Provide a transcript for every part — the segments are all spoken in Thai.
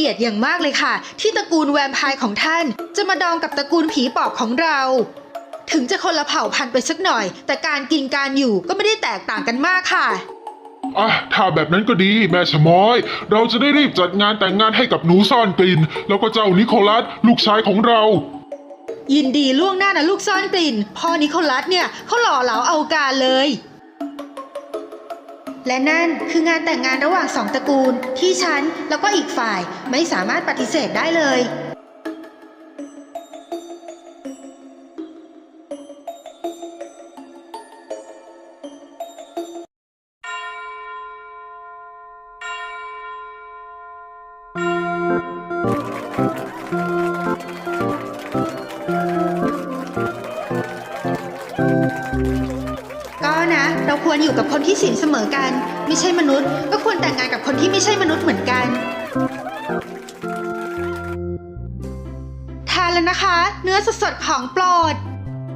เกียรติอย่างมากเลยค่ะ ที่ตระกูลแวมไพร์ของท่าน จะมาดองกับตระกูลผีปอบของเรา ถึงจะคนละเผ่าพันธุ์ไปสักหน่อย แต่การกินการอยู่ก็ไม่ได้แตกต่างกันมากค่ะ อะถ้าแบบนั้นก็ดีแม่ชะม้อย เราจะได้รีบจัดงานแต่งงานให้กับหนูซ่อนกลิ่น แล้วก็เจ้านิโคลัสลูกชายของเรา ยินดีล่วงหน้านะลูกซ่อนกลิ่นพ่อนิโคลัสเนี่ยเขาหล่อเหลาเอาการเลย และนั่นคืองานแต่งงานระหว่างสองตระกูล ที่ฉันแล้วก็อีกฝ่ายไม่สามารถปฏิเสธได้เลยก็ เราควรอยู่กับคนที่ศีลเสมอกัน ไม่ใช่มนุษย์ ก็ควรแต่งงานกับคนที่ไม่ใช่มนุษย์เหมือนกัน ทานแล้วนะคะ เนื้อสดๆของโปรด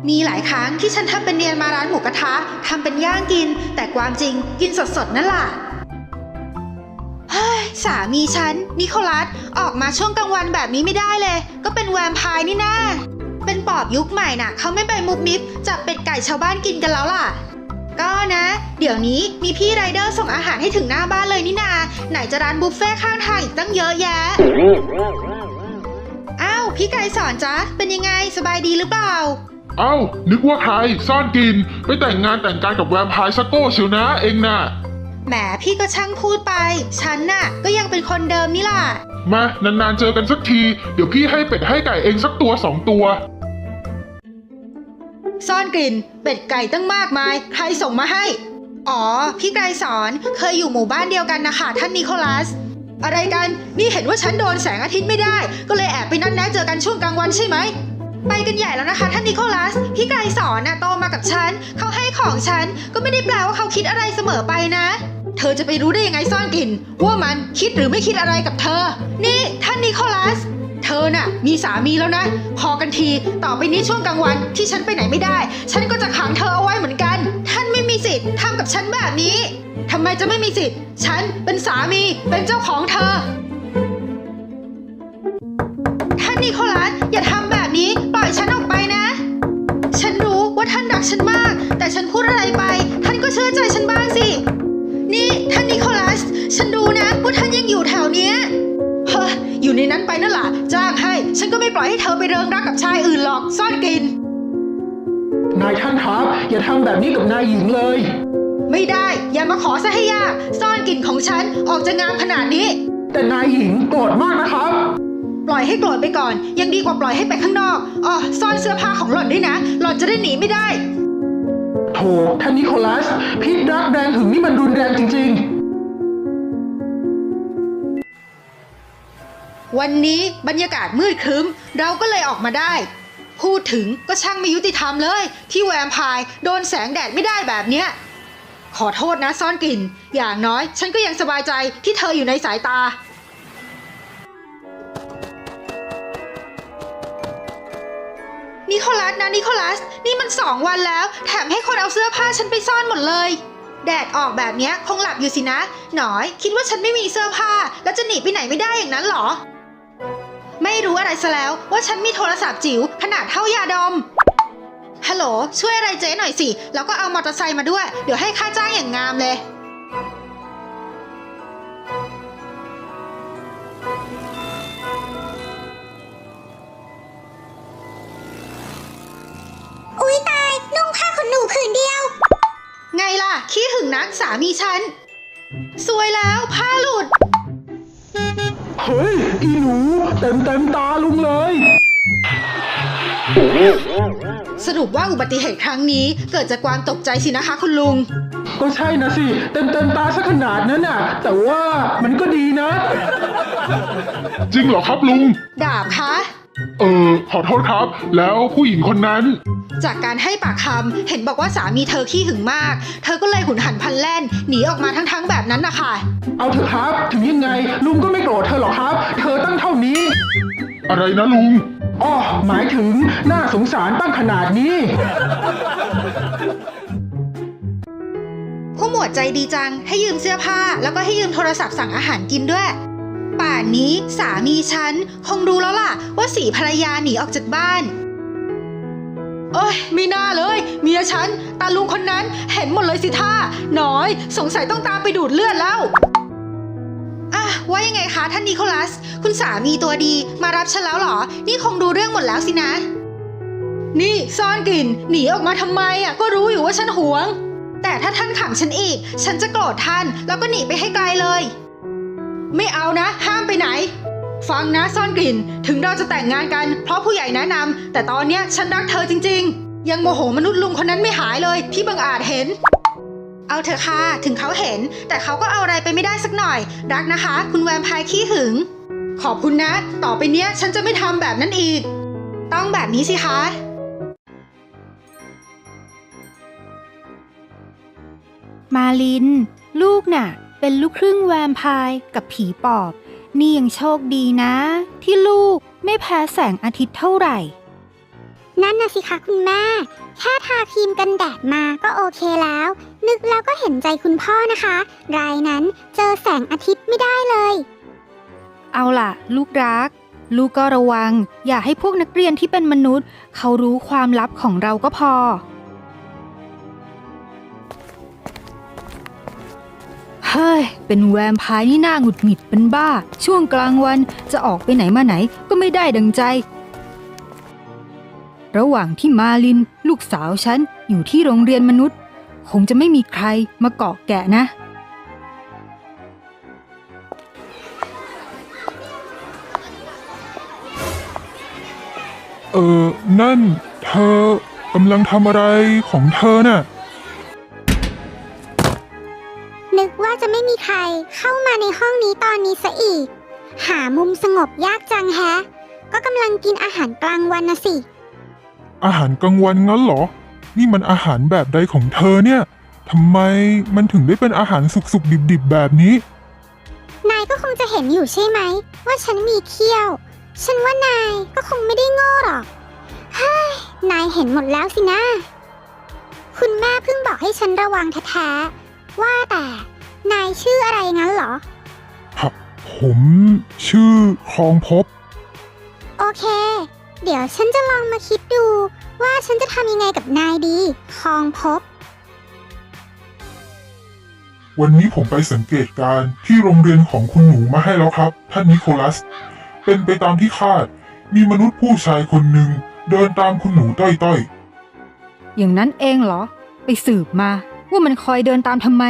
มีหลายครั้งที่ฉันทำเป็นเนียนมาร้านหมูกระทะทำเป็นย่างกิน แต่ความจริงกินสดๆนั่นแหละเฮ้ยสามีฉันนิโคลัสออกมาช่วงกลางวันแบบนี้ไม่ได้เลย ก็เป็นแวมไพร์นี่นะเป็นปอบยุคใหม่น่ะ เขาไม่ไปมุบมิบจับเป็ดไก่ชาวบ้านกินกันแล้วล่ะ นะ เดี๋ยวนี้มีพี่ไรเดอร์ส่งอาหารให้ถึงหน้าบ้านเลยนี่นา ไหนจะร้านบุฟเฟ่ข้างทางอีกตั้งเยอะแยะ อ้าวพี่ไก่สอนจ๊ะ เป็นยังไงสบายดีหรือเปล่า เอ้า นึกว่าใครซ่อนกลิน ไปแต่งงานแต่งการกับแวมไพร์ซักโก้เชียวนะเองน่ะแหมพี่ก็ช่างพูดไป ฉันน่ะ ก็ยังเป็นคนเดิมนี่ล่ะ มานานๆเจอกันสักที เดี๋ยวพี่ให้เป็ดให้ไก่เองสักตัวสองตัว ซ่อนกลิ่น เป็ดไก่ตั้งมากมาย ใครส่งมาให้ อ๋อ พี่ไกรสอนเคยอยู่หมู่บ้านเดียวกันนะคะท่านนิโคลัส อะไรกัน นี่เห็นว่าฉันโดนแสงอาทิตย์ไม่ได้ ก็เลยแอบไปนัดแนะเจอกันช่วงกลางวันใช่ไหม ไปกันใหญ่แล้วนะคะท่านนิโคลัส พี่ไกรสอนน่ะโตมากับฉัน เขาให้ของฉัน ก็ไม่ได้แปลว่าเขาคิดอะไรเสมอไปนะ เธอจะไปรู้ได้ยังไงซ่อนกลิ่น ว่ามันคิดหรือไม่คิดอะไรกับเธอ นี่ท่านนิโคลัส เธอน่ะมีสามีแล้วนะ พอกันทีต่อไปนี้ช่วงกลางวันที่ฉันไปไหนไม่ได้ ฉันก็จะขังเธอเอาไว้เหมือนกัน ท่านไม่มีสิทธิ์ทำกับฉันแบบนี้ทำไมจะไม่มีสิทธิ์ ฉันเป็นสามีเป็นเจ้าของเธอ นนั้นไปนั่นแหละจ้างให้ ฉันก็ไม่ปล่อยให้เธอไปเริงรักกับชายอื่นหรอก ซ่อนกิน นายท่านครับ อย่าทำแบบนี้กับนายหญิงเลย ไม่ได้ อย่ามาขอซะให้ยาก ซ่อนกลิ่นของฉันออกจะงามขนาดนี้ แต่นายหญิงโกรธมากนะครับ ปล่อยให้โกรธไปก่อน ยังดีกว่าปล่อยให้ไปข้างนอกอ๋อซ่อนเสื้อผ้าของหล่อนด้วยนะ หล่อนจะได้หนีไม่ได้ โถท่านนิโคลัสพิษรักแรงถึงนี่มันรุนแรงจริง วันนี้บรรยากาศมืดครึ้ม เราก็เลยออกมาได้ พูดถึงก็ช่างไม่ยุติธรรมเลย ที่แวมพร์โดนแสงแดดไม่ได้แบบเนี้ย ขอโทษนะซ่อนกลิ่น อย่างน้อย ฉันก็ยังสบายใจที่เธออยู่ในสายตา นิโคลัสนะนิโคลัส นี่มันสองวันแล้ว แถมให้คนเอาเสื้อผ้าฉันไปซ่อนหมดเลยแดดออกแบบเนี้ยคงหลับอยู่สินะ หนอย คิดว่าฉันไม่มีเสื้อผ้า แล้วจะหนีไปไหนไม่ได้อย่างนั้นหรอ ไม่รู้อะไรซะแล้วว่าฉันมีโทรศัพท์จิ๋วขนาดเท่ายาดม ฮัลโหล ช่วยอะไรเจ๊หน่อยสิ แล้วก็เอามอเตอร์ไซค์มาด้วย เดี๋ยวให้ค่าจ้างอย่างงามเลย อุ๊ยตาย นุ่งผ้าขนหนูผืนเดียว ไงล่ะ ขี้หึงนักสามีฉัน สวยแล้วผ้าหลุดๆ เฮ้ย อีหนู เต็มเต็มๆตาลุงเลย สรุปว่าอุบัติเหตุครั้งนี้เกิดจากความตกใจสินะคะคุณลุง ก็ใช่นะสิ เต็มเต็มๆตาสักขนาดนั้นน่ะ แต่ว่ามันก็ดีนะ จริงเหรอครับลุง ดาบคะ เออขอโทษครับ แล้วผู้หญิงคนนั้น จากการให้ปากคำเห็นบอกว่าสามีเธอขี้หึงมาก เธอก็เลยหุนหันพลันแล่น หนีออกมาทั้งๆแบบนั้นนะคะเอาเถอะครับ ถึงยังไงลุงก็ไม่โกรธเธอหรอกครับ เธอตั้งเท่านี้ อะไรนะลุงอ้อหมายถึงน่าสงสารตั้งขนาดนี้ ผู้หมวดใจดีจัง ให้ยืมเสื้อผ้า แล้วก็ให้ยืมโทรศัพท์สั่งอาหารกินด้วย ป่านนี้สามีฉัน คงรู้แล้วล่ะ ว่าสีภรรยาหนีออกจากบ้านเอ้ยไม่น่าเลย เมียฉัน ตาลุงคนนั้นเห็นหมดเลยสิท่าน้อย สงสัยต้องตามไปดูดเลือดแล้วอะว่ายังไงคะท่านนิโคลัส คุณสามีตัวดีมารับฉันแล้วเหรอ นี่คงดูเรื่องหมดแล้วสินะ นี่ซ่อนกลิ่นหนีออกมาทำไมอะก็รู้อยู่ว่าฉันหวง แต่ถ้าท่านขังฉันอีก ฉันจะโกรธท่านแล้วก็หนีไปให้ไกลเลย ไม่เอานะ ห้ามไปไหน ฟังนะซ่อนกลิ่น ถึงเราจะแต่งงานกัน เพราะผู้ใหญ่แนะนำแต่ตอนเนี้ยฉันรักเธอจริง ๆ ยังโมโหมนุษย์ลุงคนนั้นไม่หายเลยที่บังอาจเห็น เอาเถอะค่ะถึงเขาเห็น แต่เขาก็เอาอะไรไปไม่ได้สักหน่อย รักนะคะ คุณแวมไพร์ขี้หึง ขอบคุณนะ ต่อไปเนี้ยฉันจะไม่ทำแบบนั้นอีก ต้องแบบนี้สิคะ มาลิน ลูกน่ะ เป็นลูกครึ่งแวมไพร์กับผีปอบ นี่ยังโชคดีนะ ที่ลูกไม่แพ้แสงอาทิตย์เท่าไหร่ นั่นน่ะสิคะคุณแม่ แค่ทาครีมกันแดดมาก็โอเคแล้ว นึกแล้วก็เห็นใจคุณพ่อนะคะ รายนั้นเจอแสงอาทิตย์ไม่ได้เลย เอาล่ะ ลูกรัก ลูกก็ระวัง อย่าให้พวกนักเรียนที่เป็นมนุษย์ เขารู้ความลับของเราก็พอ เฮ้ย เป็นแวมไพร์นี่น่าหงุดหงิดเป็นบ้า ช่วงกลางวันจะออกไปไหนมาไหนก็ไม่ได้ดังใจ ระหว่างที่มาลิน ลูกสาวฉัน อยู่ที่โรงเรียนมนุษย์ คงจะไม่มีใครมาเกาะแกะนะ เออ นั่น เธอกำลังทำอะไรของเธอน่ะ นึกว่าจะไม่มีใครเข้ามาในห้องนี้ตอนนี้ซะอีก หามุมสงบยากจังแฮะ ก็กำลังกินอาหารกลางวันนะสิ อาหารกลางวันงั้นเหรอ นี่มันอาหารแบบใดของเธอเนี่ยทำไมมันถึงได้เป็นอาหารสุกๆดิบๆแบบนี้ นายก็คงจะเห็นอยู่ใช่ไหม ว่าฉันมีเขี้ยว ฉันว่านายก็คงไม่ได้โง่หรอกเฮ้ยนายเห็นหมดแล้วสินะ คุณแม่เพิ่งบอกให้ฉันระวังแท้ๆว่าแต่ นายชื่ออะไรงั้นเหรอ ผมชื่อครองภพโอเค เดี๋ยวฉันจะลองมาคิดดู ว่าฉันจะทำยังไงกับนายดีคลองภพวันนี้ผมไปสังเกตการณ์ที่โรงเรียนของคุณหนูมาให้แล้วครับ ท่านนิโคลัส เป็นไปตามที่คาด มีมนุษย์ผู้ชายคนหนึ่งเดินตามคุณหนูต้อยๆอย่างนั้นเองเหรอ ไปสืบมา ว่ามันคอยเดินตามทำไม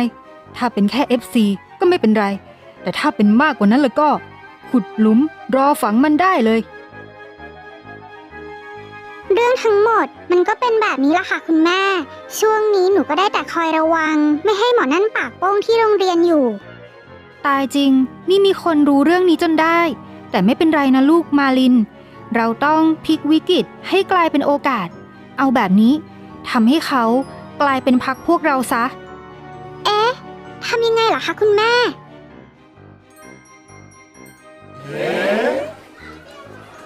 ถ้าเป็นแค่ FC ก็ไม่เป็นไร แต่ถ้าเป็นมากกว่านั้นแล้วก็ ขุดหลุมรอฝังมันได้เลย เรื่องทั้งหมดมันก็เป็นแบบนี้ละค่ะคุณแม่ ช่วงนี้หนูก็ได้แต่คอยระวัง ไม่ให้หมอนั่นปากโป้งที่โรงเรียนอยู่ ตายจริง นี่มีคนรู้เรื่องนี้จนได้ แต่ไม่เป็นไรนะลูกมาลิน เราต้องพลิกวิกฤตให้กลายเป็นโอกาส เอาแบบนี้ทำให้เขากลายเป็นพักพวกเราซะเอ๊ะ ทำยังไงล่ะคะคุณแม่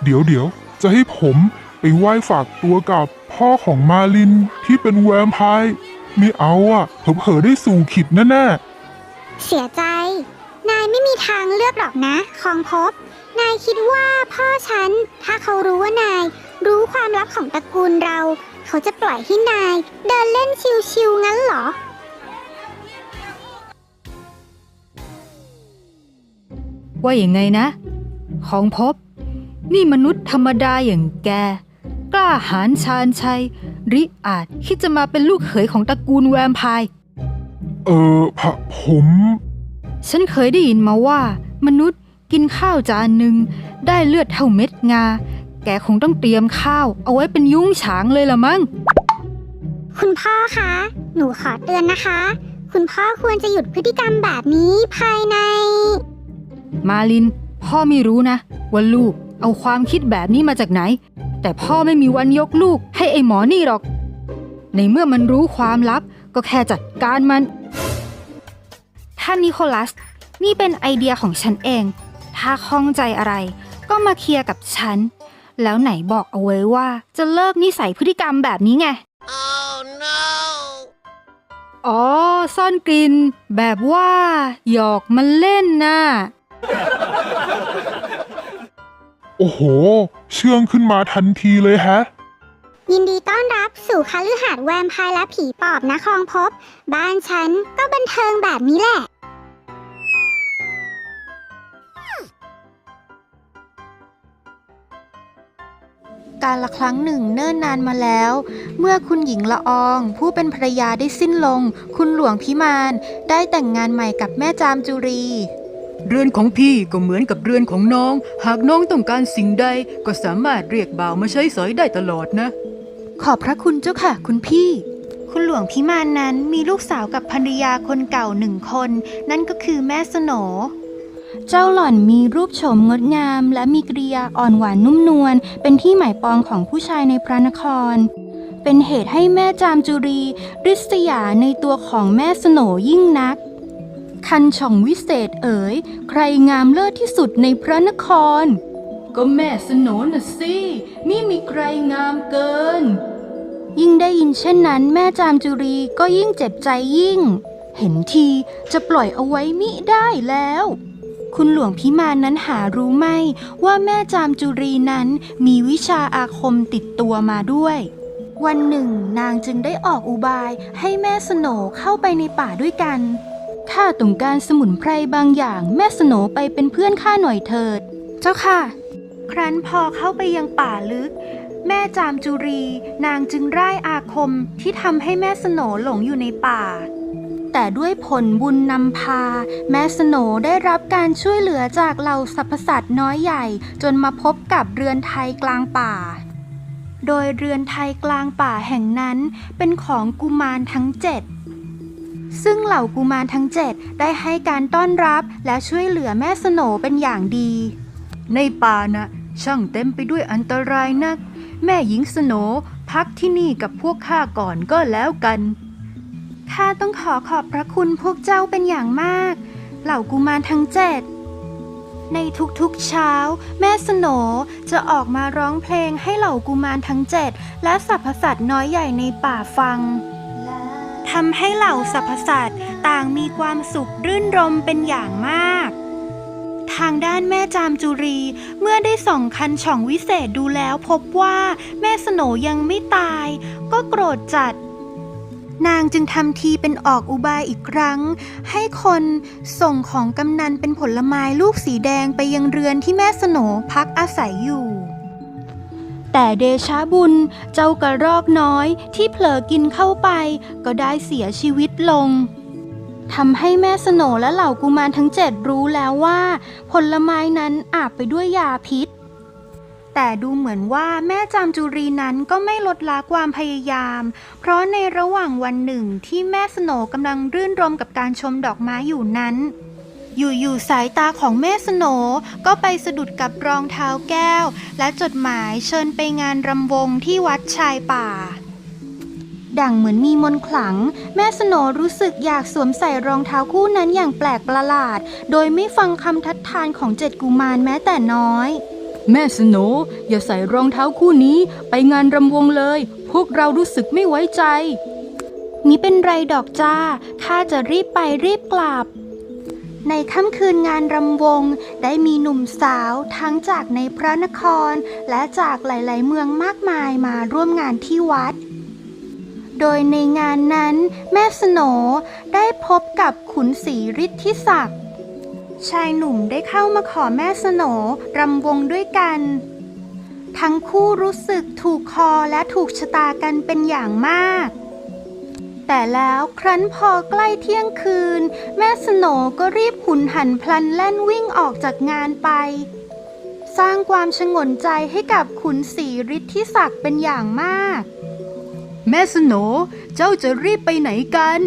เดี๋ยวเดี๋ยวจะให้ผมไปไหว้ฝากตัวกับพ่อของมาลินที่เป็นแวมไพร์ไม่เอาอะเผลอๆได้สู่ขิดแน่ๆเสียใจ นายไม่มีทางเลือกหรอกนะคลองภพนายคิดว่าพ่อฉัน ถ้าเขารู้ว่านาย รู้ความลับของตระกูลเรา เขาจะปล่อยให้นาย เดินเล่นชิวๆงั้นเหรอ ว่าอย่างไงนะ ของพบ นี่มนุษย์ธรรมดาอย่างแก กล้าหาญชาญชัย ริอาจคิดจะมาเป็นลูกเขยของตระกูลแวมไพร์เออผะผม ฉันเคยได้ยินมาว่า มนุษย์กินข้าวจานหนึ่งได้เลือดเท่าเม็ดงา แกคงต้องเตรียมข้าว เอาไว้เป็นยุ้งฉางเลยละมั้ง คุณพ่อคะ หนูขอเตือนนะคะ คุณพ่อควรจะหยุดพฤติกรรมแบบนี้ภายใน มาลิน พ่อไม่รู้นะว่าลูกเอาความคิดแบบนี้มาจากไหน แต่พ่อไม่มีวันยกลูกให้ไอ้หมอนี่หรอก ในเมื่อมันรู้ความลับก็แค่จัดการมัน ท่านนิโคลัส นี่เป็นไอเดียของฉันเอง ถ้าข้องใจอะไร ก็มาเคลียร์กับฉัน แล้วไหนบอกเอาไว้ว่าจะเลิกนิสัยพฤติกรรมแบบนี้ไงอ๋อ ซ่อนกลิ่นแบบว่า หยอกมันเล่นน่ะ โอ้โห เชื่องขึ้นมาทันทีเลยแฮะ ยินดีต้อนรับสู่คฤหาสน์แวมไพร์และผีปอบนะคลองพบ บ้านฉันก็บันเทิงแบบนี้แหละ การละครั้งหนึ่งเนิ่นนานมาแล้ว เมื่อคุณหญิงละออง ผู้เป็นภรรยาได้สิ้นลง คุณหลวงพิมาน ได้แต่งงานใหม่กับแม่จามจุรี เรือนของพี่ก็เหมือนกับเรือนของน้อง หากน้องต้องการสิ่งใดก็สามารถเรียกบ่าวมาใช้สอยได้ตลอดนะ ขอบพระคุณเจ้าค่ะ คุณพี่ คุณหลวงพิมานนั้นมีลูกสาวกับภรรยาคนเก่าหนึ่งคน นั่นก็คือแม่สโหนเจ้าหล่อนมีรูปโฉมงดงาม และมีกริยาอ่อนหวานนุ่มนวลเป็นที่หมายปองของผู้ชายในพระนคร เป็นเหตุให้แม่จามจุรีริษยาในตัวของแม่สโหนยิ่งนัก คันช่องวิเศษเอ๋ย ใครงามเลิศที่สุดในพระนคร ก็แม่สนนน่ะสิมิมีใครงามเกิน ยิ่งได้ยินเช่นนั้นแม่จามจุรีก็ยิ่งเจ็บใจยิ่ง เห็นทีจะปล่อยเอาไว้มิได้แล้ว คุณหลวงพิมานนั้นหารู้ไหมว่าแม่จามจุรีนั้นมีวิชาอาคมติดตัวมาด้วยวันหนึ่งนางจึงได้ออกอุบายให้แม่สโหนเข้าไปในป่าด้วยกัน ข้าต้องการสมุนไพรบางอย่างแม่สโหนไปเป็นเพื่อนข้าหน่อยเถิด เจ้าค่ะ ครั้นพอเข้าไปยังป่าลึก แม่จามจุรี นางจึงร่ายอาคมที่ทำให้แม่สโหนหลงอยู่ในป่า แต่ด้วยผลบุญนำพา แม่สโหนได้รับการช่วยเหลือจากเหล่าสรรพสัตว์น้อยใหญ่ จนมาพบกับเรือนไทยกลางป่าโดยเรือนไทยกลางป่าแห่งนั้นเป็นของกุมารทั้งเจ็ด ซึ่งเหล่ากุมารทั้งเจ็ดได้ให้การต้อนรับและช่วยเหลือแม่สโหนเป็นอย่างดี ในป่านะช่างเต็มไปด้วยอันตรายนัก แม่หญิงสโหนพักที่นี่กับพวกข้าก่อนก็แล้วกันข้าต้องขอขอบพระคุณพวกเจ้าเป็นอย่างมาก เหล่ากุมารทั้งเจ็ดในทุกๆเช้า แม่สโหนจะออกมาร้องเพลงให้เหล่ากุมารทั้งเจ็ดและสรรพสัตว์น้อยใหญ่ในป่าฟัง ทำให้เหล่าสรรพสัตว์ต่างมีความสุขรื่นรมเป็นอย่างมาก ทางด้านแม่จามจุรีเมื่อได้ส่องคันช่องวิเศษดูแล้วพบว่าแม่สโนยังไม่ตาย ก็โกรธจัด นางจึงทำทีเป็นออกอุบายอีกครั้ง ให้คนส่งของกำนันเป็นผลไม้ลูกสีแดงไปยังเรือนที่แม่สโนพักอาศัยอยู่ แต่เดชาบุญเจ้ากระรอกน้อยที่เผลอกินเข้าไป ก็ได้เสียชีวิตลงทำให้แม่สโหนและเหล่ากุมารทั้งเจ็ดรู้แล้วว่า ผลไม้นั้นอาบไปด้วยยาพิษ แต่ดูเหมือนว่าแม่จามจุรีนั้นก็ไม่ลดละความพยายาม เพราะในระหว่างวันหนึ่งที่แม่สโหนกำลังรื่นรมกับการชมดอกไม้อยู่นั้น อยู่ๆสายตาของแม่สโหนก็ไปสะดุดกับรองเท้าแก้ว และจดหมายเชิญไปงานรำวงที่วัดชายป่า ดังเหมือนมีมนต์ขลัง แม่สโหนรู้สึกอยากสวมใส่รองเท้าคู่นั้นอย่างแปลกประหลาด โดยไม่ฟังคำทัดทานของเจ็ดกุมารแม้แต่น้อย แม่สโหนอย่าใส่รองเท้าคู่นี้ไปงานรำวงเลย พวกเรารู้สึกไม่ไว้ใจมิเป็นไรดอกจ้า ข้าจะรีบไปรีบกลับ ในค่ำคืนงานรำวง ได้มีหนุ่มสาวทั้งจากในพระนคร และจากหลาย ๆ เมืองมากมายมาร่วมงานที่วัด โดยในงานนั้นแม่สโหนได้พบกับขุนศรีฤทธิศักดิ์ชายหนุ่มได้เข้ามาขอแม่สโหนรำวงด้วยกัน ทั้งคู่รู้สึกถูกคอและถูกชะตากันเป็นอย่างมาก แต่แล้วครั้นพอใกล้เที่ยงคืน แม่สโหนก็รีบหุนหันพลันแล่นวิ่งออกจากงานไป สร้างความชงนใจให้กับขุนศรีฤทธิศักดิ์เป็นอย่างมาก แม่สโหนเจ้าจะรีบไปไหนกัน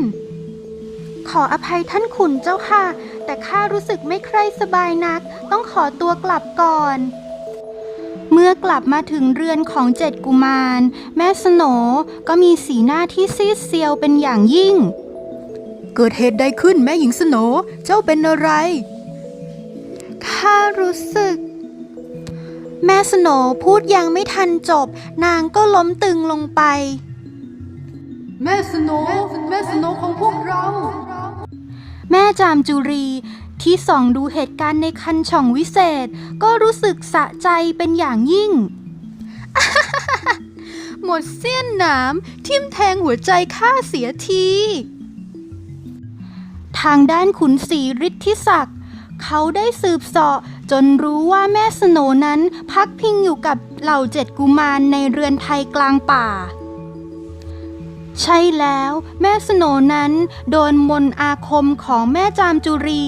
ขออภัยท่านขุนเจ้าค่ะ แต่ข้ารู้สึกไม่ใคร่สบายนัก ต้องขอตัวกลับก่อน เมื่อกลับมาถึงเรือนของเจ็ดกุมาร แม่สโหนก็มีสีหน้าที่ซีดเซียวเป็นอย่างยิ่ง เกิดเหตุใดขึ้นแม่หญิงสโหนเจ้าเป็นอะไรข้ารู้สึก แม่สโหนพูดยังไม่ทันจบ นางก็ล้มตึงลงไป แม่สโหนแม่สโหนของพวกเรา แม่จามจุรี ที่ส่องดูเหตุการณ์ในคันช่องวิเศษ ก็รู้สึกสะใจเป็นอย่างยิ่ง หมดเสี้ยนหนามทิ่มแทงหัวใจข้าเสียที ทางด้านขุนศรีฤทธิศักดิ์เขาได้สืบเสาะจนรู้ว่าแม่สโนนั้นพักพิงอยู่กับเหล่าเจ็ดกุมารในเรือนไทยกลางป่า ใช่แล้วแม่สโหนนั้น โดนมนต์อาคมของแม่จามจุรี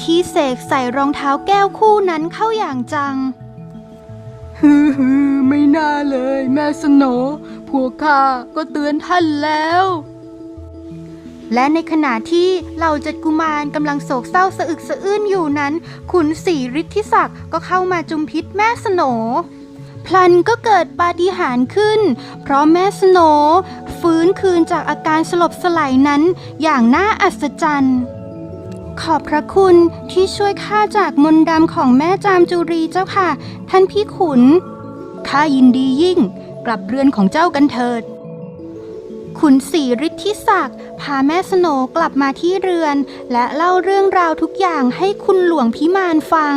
ที่เสกใส่รองเท้าแก้วคู่นั้นเข้าอย่างจัง ฮือฮือไม่น่าเลย แม่สโหนพวกข้าก็เตือนท่านแล้ว และในขณะที่เหล่าเจ็ดกุมารกำลังโศกเศร้าสะอึกสะอื้นอยู่นั้น ขุนศรีฤทธิศักดิ์ก็เข้ามาจุมพิษแม่สโหนพลันก็เกิดปาฏิหาริย์ขึ้น เพราะแม่สโหน ฟื้นคืนจากอาการสลบสลายนั้นอย่างน่าอัศจรรย์ ขอบพระคุณที่ช่วยข้าจากมนต์ดำของแม่จามจุรีเจ้าค่ะ ท่านพี่ขุน ข้ายินดียิ่ง กลับเรือนของเจ้ากันเถิด ขุนศรีฤทธิศักดิ์พาแม่สโนกลับมาที่เรือน และเล่าเรื่องราวทุกอย่างให้คุณหลวงพิมานฟัง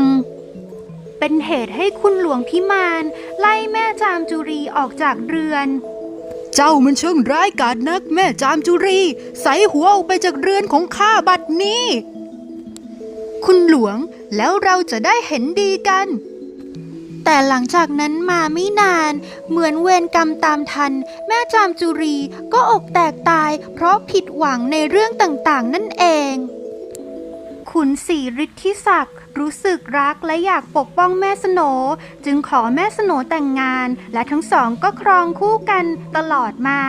เป็นเหตุให้คุณหลวงพิมาน ไล่แม่จามจุรีออกจากเรือน เจ้ามันช่างร้ายกาจนักแม่จามจุรี ใส่หัวออกไปจากเรือนของข้าบัดนี้ คุณหลวงแล้วเราจะได้เห็นดีกัน แต่หลังจากนั้นมาไม่นาน เหมือนเวรกรรมตามทัน แม่จามจุรีก็อกแตกตาย เพราะผิดหวังในเรื่องต่างๆ นั่นเอง ขุนศรีฤทธิศักดิ์รู้สึกรักและอยากปกป้องแม่สโหนจึงขอแม่สโหนแต่งงาน และทั้งสองก็ครองคู่กันตลอดมา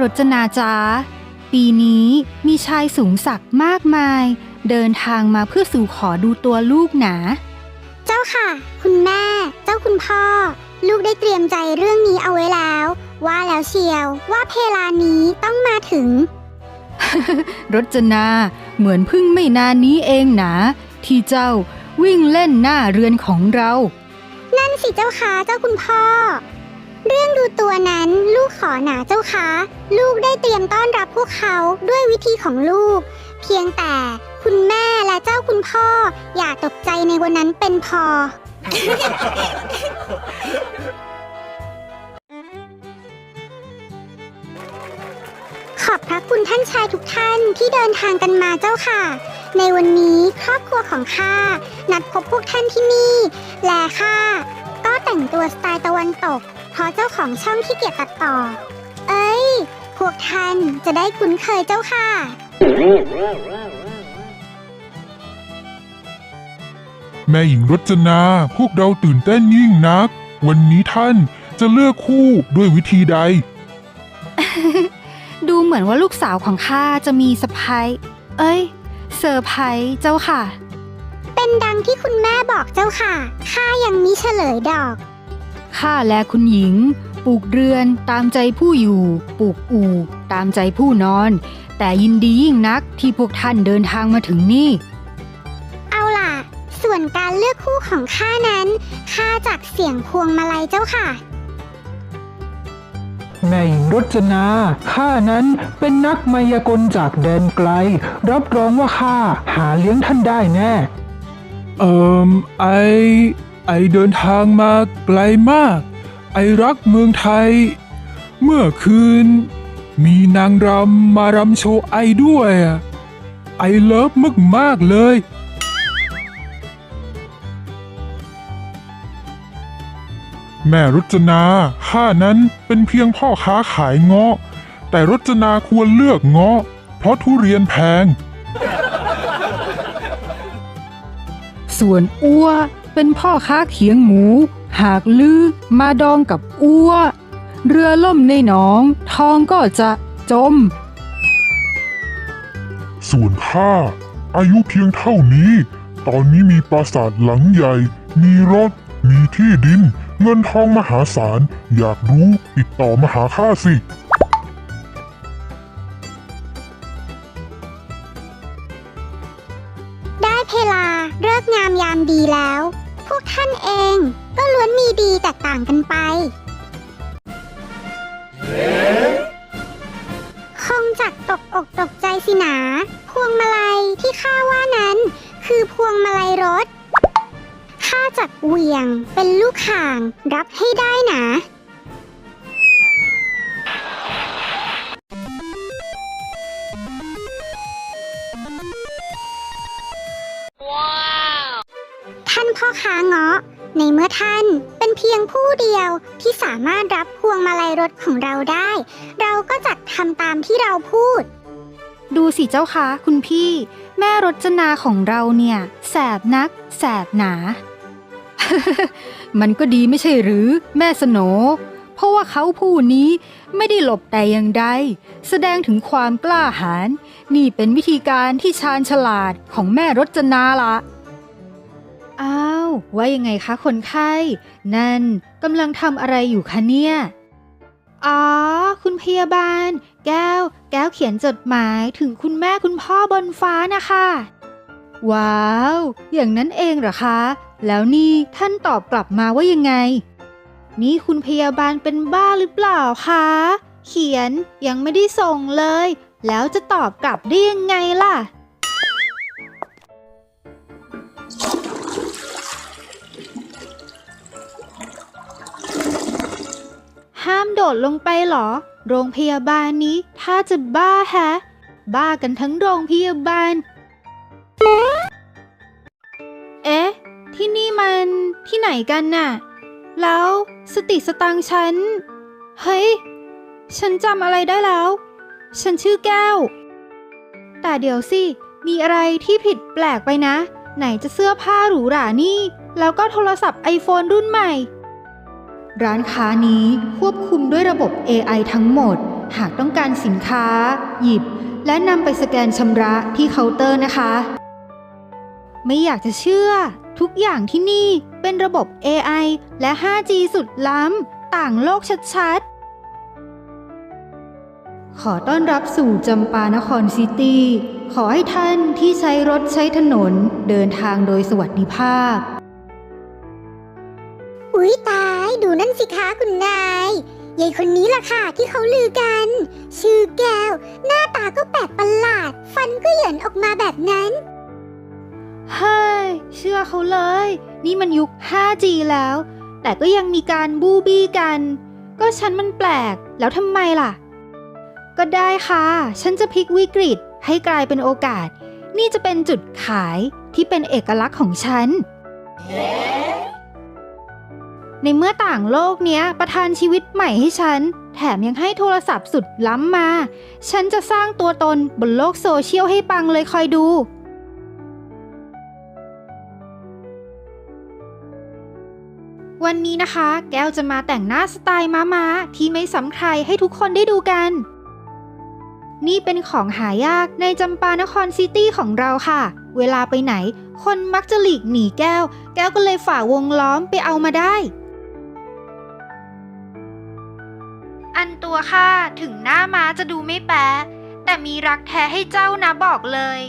รจนาจ๋าปีนี้มีชายสูงศักดิ์มากมาย เดินทางมาเพื่อสู่ขอดูตัวลูกหนา เจ้าค่ะ คุณแม่ เจ้าคุณพ่อ ลูกได้เตรียมใจเรื่องนี้เอาไว้แล้ว ว่าแล้วเชียวว่าเพลานี้ต้องมาถึง รจนาเหมือนเพึ่งไม่นานนี้เองหนาที่เจ้าวิ่งเล่นหน้าเรือนของเรา นั่นสิเจ้าค่ะเจ้าคุณพ่อ เรื่องดูตัวนั้นลูกขอหนาเจ้าค่ะลูกได้เตรียมต้อนรับพวกเขาด้วยวิธีของลูก เพียงแต่คุณแม่และเจ้าคุณพ่อ อย่าตกใจในวันนั้นเป็นพอ ขอบพระคุณท่านชายทุกท่านที่เดินทางกันมาเจ้าค่ะ ในวันนี้ครอบครัวของข้านัดพบพวกท่านที่นี่ และข้าก็แต่งตัวสไตล์ตะวันตก เพราะเจ้าของช่องที่เกียจตัดต่อ เอ้ย พวกท่านจะได้คุ้นเคยเจ้าค่ะ แม่หญิงรจนา พวกเราตื่นเต้นยิ่งนัก วันนี้ท่านจะเลือกคู่ด้วยวิธีใด ดูเหมือนว่าลูกสาวของข้าจะมีสะพายเอ้ย เซอร์ไพรส์เจ้าค่ะ เป็นดังที่คุณแม่บอกเจ้าค่ะข้ายังมิเฉลยดอก ข้าและคุณหญิง ปลูกเรือนตามใจผู้อยู่ ปลูกอู่ ตามใจผู้นอน แต่ยินดียิ่งนักที่พวกท่านเดินทางมาถึงนี่ เอาล่ะ ส่วนการเลือกคู่ของข้านั้นข้าจากเสียงพวงมาลัยเจ้าค่ะแม่หญิงรจนาข้านั้นเป็นนักมายากลจากแดนไกล รับรองว่าข้าหาเลี้ยงท่านได้แน่ เอิมไอ ไอเดินทางมาไกลมาก ไอรักเมืองไทย เมื่อคืน มีนางรำมารำโชว์ไอด้วย ไอเลิฟมึกมากเลย แม่รจนาข้านั้นเป็นเพียงพ่อค้าขายเงาะ แต่รจนาควรเลือกเงาะ เพราะทุเรียนแพง ส่วนอัว เป็นพ่อค้าเขียงหมู หากลือมาดองกับอัวเรือล่มในหนอง ทองก็จะจม ส่วนข้าอายุเพียงเท่านี้ ตอนนี้มีปราสาทหลังใหญ่ มีรถ มีที่ดิน เงินทองมหาศาล อยากรู้ติดต่อมาหาข้าสิได้เวลาเลิกงามยามดีแล้วพว กท่านเอง ก็ล้วนมีดีแตกต่างกันไป คงจักตกอกตกใจสินะพวงมาลัยที่ข้าว่านั้น คือพวงมาลัยรถข้าจักเวียงเป็นลูกห่างรับให้ได้นะ พ่อค้าเงาะ ในเมื่อท่านเป็นเพียงผู้เดียวที่สามารถรับพวงมาลัยรถของเราได้ เราก็จัดทำตามที่เราพูด ดูสิเจ้าคะคุณพี่ แม่รจนาของเราเนี่ย แสบนัก แสบหนา มันก็ดีไม่ใช่หรือแม่สโหนเพราะว่าเขาผู้นี้ไม่ได้หลบแต่อย่างใดแสดงถึงความกล้าหาญนี่เป็นวิธีการที่ชาญฉลาดของแม่รจนาละ ว่ายังไงคะคนไข้ นั่นกำลังทำอะไรอยู่คะเนี่ย อ๋อ คุณพยาบาล แก้ว แก้วเขียนจดหมายถึงคุณแม่คุณพ่อบนฟ้านะคะ ว้าว อย่างนั้นเองเหรอคะ แล้วนี่ท่านตอบกลับมาว่ายังไง นี่คุณพยาบาลเป็นบ้าหรือเปล่าคะ เขียนยังไม่ได้ส่งเลย แล้วจะตอบกลับได้ยังไงล่ะ ห้ามโดดลงไปเหรอ โรงพยาบาลนี้ถ้าจะบ้าแฮะ บ้ากันทั้งโรงพยาบาล เอ๊ะ ที่นี่มันที่ไหนกันน่ะ แล้วสติสตังฉัน เฮ้ย ฉันจำอะไรได้แล้ว ฉันชื่อแก้ว แต่เดี๋ยวสิ มีอะไรที่ผิดแปลกไปนะ ไหนจะเสื้อผ้าหรูหรานี่ แล้วก็โทรศัพท์ iPhone รุ่นใหม่ ร้านค้านี้ควบคุมด้วยระบบ AI ทั้งหมด หากต้องการสินค้า หยิบ และนำไปสแกนชำระที่เคาน์เตอร์นะคะ ไม่อยากจะเชื่อ ทุกอย่างที่นี่เป็นระบบ AI และ 5G สุดล้ำ ต่างโลกชัดๆ ขอต้อนรับสู่จำปานครซิตี้ ขอให้ท่านที่ใช้รถใช้ถนนเดินทางโดยสวัสดิภาพ อุ๊ยตายดูนั่นสิคะคุณนายยายคนนี้ล่ะค่ะที่เขาลือกัน ชื่อแก้ว หน้าตาก็แปลกประหลาด ฟันก็เหยินออกมาแบบนั้น เฮ้ย เชื่อเขาเลย นี่มันยุค 5G แล้ว แต่ก็ยังมีการบูบี้กัน ก็ฉันมันแปลกแล้วทำไมล่ะ ก็ได้ค่ะ ฉันจะพลิกวิกฤตให้กลายเป็นโอกาส นี่จะเป็นจุดขายที่เป็นเอกลักษณ์ของฉัน ในเมื่อต่างโลกเนี้ยประทานชีวิตใหม่ให้ฉัน แถมยังให้โทรศัพท์สุดล้ำมา ฉันจะสร้างตัวตนบนโลกโซเชียลให้ปังเลยคอยดู วันนี้นะคะ แก้วจะมาแต่งหน้าสไตล์ม้าๆที่ไม่ซ้ำใครให้ทุกคนได้ดูกัน นี่เป็นของหายากในจำปานครซิตี้ของเราค่ะ เวลาไปไหน คนมักจะหลีกหนีแก้ว แก้วก็เลยฝ่าวงล้อมไปเอามาได้ อันตัวค่ะถึงหน้าม้าจะดูไม่แปะแต่มีรักแท้ให้เจ้านะบอกเลย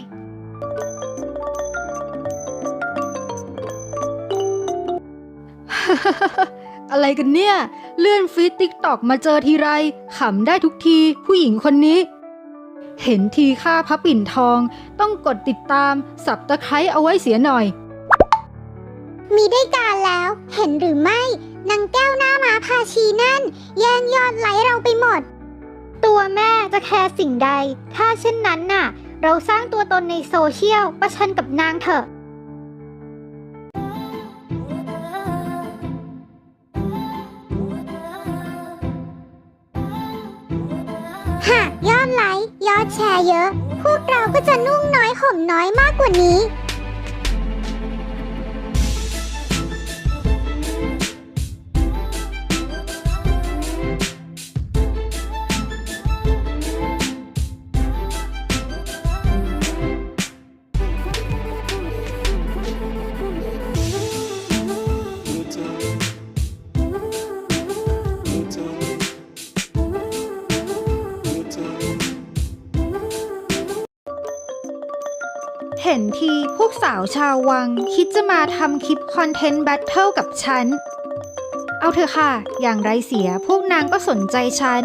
อะไรกันเนี่ย เลื่อนฟีดติ๊กตอกมาเจอทีไรขำได้ทุกทีผู้หญิงคนนี้ เห็นทีค่าพระปิ่นทอง ต้องกดติดตามสับตะไคร้เอาไว้เสียหน่อย มีได้การแล้ว เห็นหรือไม่นางแก้วหน้ามาพาชีนั่น แย่งยอดไลค์เราไปหมด ตัวแม่จะแคร์สิ่งใด ถ้าเช่นนั้นน่ะ เราสร้างตัวตนในโซเชียลประชันกับนางเถอะหากยอดไลค์ยอดแชร์เยอะ พวกเราก็จะนุ่งน้อยห่มน้อยมากกว่านี้าวชาววัง คิดจะมาทำคลิปคอนเทนต์แบทเทิลกับฉัน เอาเถอะค่ะ อย่างไรเสียพวกนางก็สนใจฉัน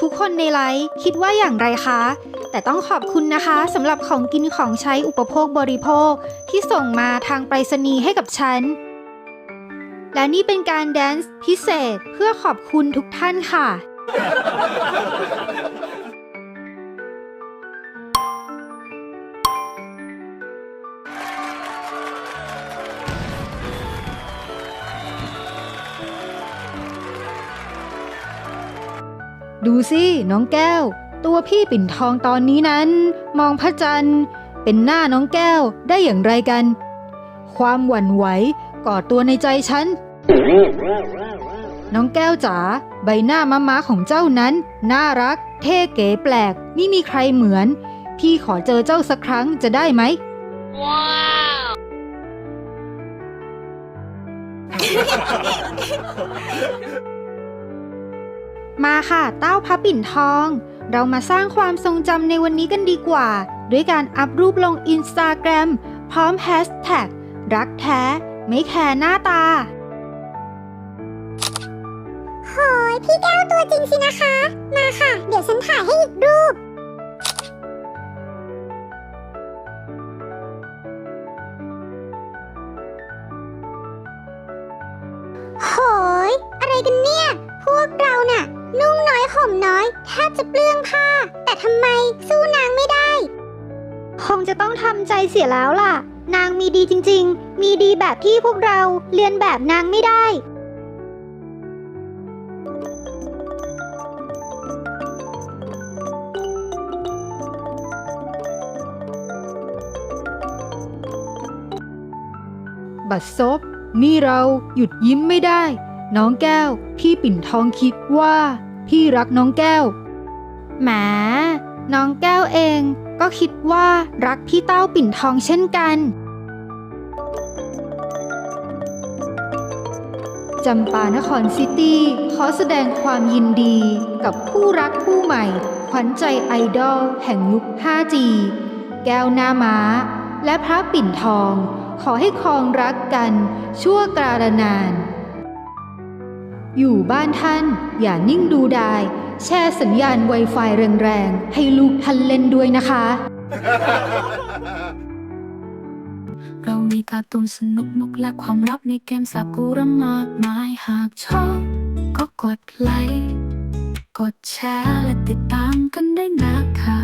ทุกคนในไลฟ์คิดว่าอย่างไรคะ แต่ต้องขอบคุณนะคะสำหรับของกินของใช้อุปโภคบริโภค ที่ส่งมาทางไปรษณีย์ให้กับฉัน และนี่เป็นการแดนซ์พิเศษเพื่อขอบคุณทุกท่านค่ะ ดูสิน้องแก้ว ตัวพี่ปิ่นทองตอนนี้นั้น มองพระจันทร์ เป็นหน้าน้องแก้วได้อย่างไรกัน ความหวั่นไหวก่อตัวในใจฉัน น้องแก้วจ๋าใบหน้าม้าม้าของเจ้านั้น น่ารัก เท่เก๋แปลกไม่มีใครเหมือน พี่ขอเจอเจ้าสักครั้งจะได้ไหม มาค่ะเต้าพระปิ่นทอง เรามาสร้างความทรงจำในวันนี้กันดีกว่า ด้วยการอัพรูปลงอินสตาแกรมพร้อมแฮชแท็กรักแท้ ไม่แคร์หน้าตาโหยพี่แก้วตัวจริงสินะคะ มาค่ะ เดี๋ยวฉันถ่ายให้อีกรูป ห่มน้อยแทบจะเปลื้องผ้า แต่ทำไมสู้นางไม่ได้ คงจะต้องทำใจเสียแล้วล่ะ นางมีดีจริง ๆ มีดีแบบที่พวกเราเรียนแบบนางไม่ได้ บัดซบนี่เราหยุดยิ้มไม่ได้ น้องแก้ว พี่ปิ่นทองคิดว่า พี่รักน้องแก้ว แหม น้องแก้วเองก็คิดว่ารักพี่เต้าปิ่นทองเช่นกัน จำปานครซิตี้ขอแสดงความยินดีกับคู่รักคู่ใหม่ ขวัญใจไอดอลแห่งยุค 5G แก้วหน้าม้า และพระปิ่นทอง ขอให้ครองรักกันชั่วกราลนาน อยู่บ้านท่านอย่านิ่งดูดาย แช่สัญญาณไวไฟแรงๆ ให้ลูกท่านเล่นด้วยนะคะ เรามีการ์ตูนสนุกนุกและความลับในเกมสับกูระมากมายหากชอบ ก็กดไลค์กดแชร์และติดตามกันได้นะคะ